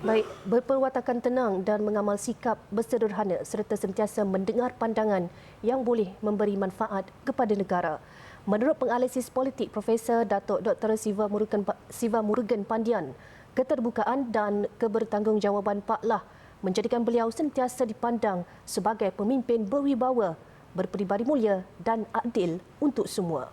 Baik, berperwatakan tenang dan mengamal sikap bersederhana serta sentiasa mendengar pandangan yang boleh memberi manfaat kepada negara. Menurut penganalisis politik Profesor Datuk Dr. Siva Murugan, Siva Murugan Pandian, keterbukaan dan kebertanggungjawaban Pak Lah menjadikan beliau sentiasa dipandang sebagai pemimpin berwibawa, berperibadi mulia dan adil untuk semua.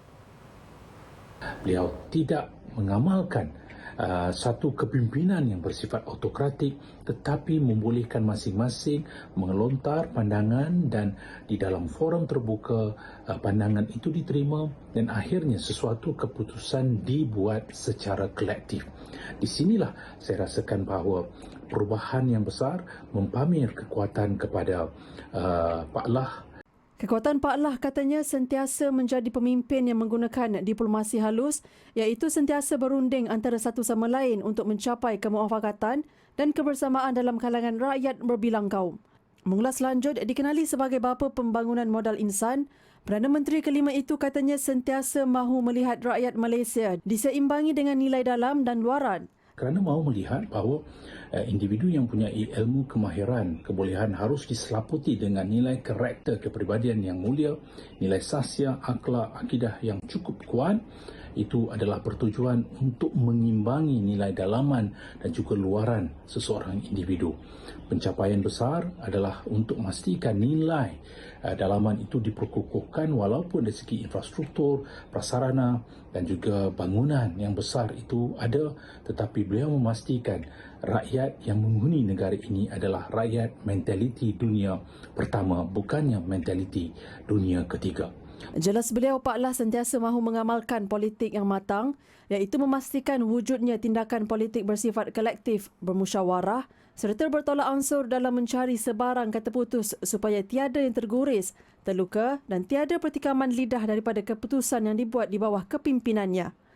Beliau tidak mengamalkan uh, satu kepimpinan yang bersifat autokratik tetapi membolehkan masing-masing mengelontar pandangan dan di dalam forum terbuka uh, pandangan itu diterima dan akhirnya sesuatu keputusan dibuat secara kolektif. Di sinilah saya rasakan bahawa perubahan yang besar mempamir kekuatan kepada uh, Pak Lah Kekuatan Pak Lah katanya sentiasa menjadi pemimpin yang menggunakan diplomasi halus iaitu sentiasa berunding antara satu sama lain untuk mencapai kemuafakatan dan kebersamaan dalam kalangan rakyat berbilang kaum. Mengulas lanjut dikenali sebagai bapa pembangunan modal insan, Perdana Menteri kelima itu katanya sentiasa mahu melihat rakyat Malaysia diseimbangi dengan nilai dalam dan luaran kerana mahu melihat bahawa uh, individu yang punya ilmu kemahiran, kebolehan harus diselaputi dengan nilai karakter kepribadian yang mulia, nilai sasya, akhlak, akidah yang cukup kuat, itu adalah bertujuan untuk mengimbangi nilai dalaman dan juga luaran seseorang individu. Pencapaian besar adalah untuk memastikan nilai uh, dalaman itu diperkukuhkan walaupun dari segi infrastruktur, prasarana dan juga bangunan yang besar itu ada tetapi beliau memastikan rakyat yang menghuni negara ini adalah rakyat mentaliti dunia pertama bukannya mentaliti dunia ketiga. Jelas beliau Pak Lah sentiasa mahu mengamalkan politik yang matang iaitu memastikan wujudnya tindakan politik bersifat kolektif, bermusyawarah serta bertolak ansur dalam mencari sebarang kata putus supaya tiada yang terguris, terluka dan tiada pertikaman lidah daripada keputusan yang dibuat di bawah kepimpinannya.